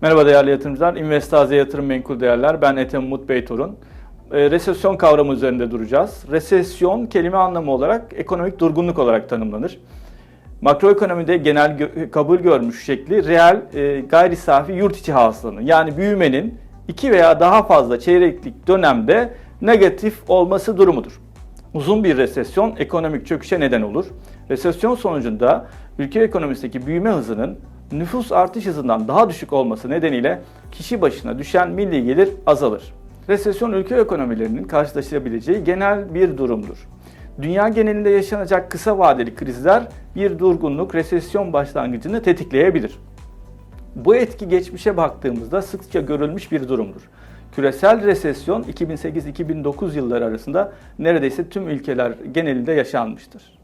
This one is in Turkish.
Merhaba değerli yatırımcılar. Investaze Yatırım Menkul Değerler. Ben Ethem Umut Beytorun. E, resesyon kavramı üzerinde duracağız. Resesyon kelime anlamı olarak ekonomik durgunluk olarak tanımlanır. Makroekonomide genel gö- kabul görmüş şekli reel e, gayri safi yurt içi hasılanın yani büyümenin iki veya daha fazla çeyreklik dönemde negatif olması durumudur. Uzun bir resesyon ekonomik çöküşe neden olur. Resesyon sonucunda ülke ekonomisindeki büyüme hızının nüfus artış hızından daha düşük olması nedeniyle kişi başına düşen milli gelir azalır. Resesyon ülke ekonomilerinin karşılaşabileceği genel bir durumdur. Dünya genelinde yaşanacak kısa vadeli krizler bir durgunluk, resesyon başlangıcını tetikleyebilir. Bu etki geçmişe baktığımızda sıkça görülmüş bir durumdur. Küresel resesyon 2008-2009 yılları arasında neredeyse tüm ülkeler genelinde yaşanmıştır.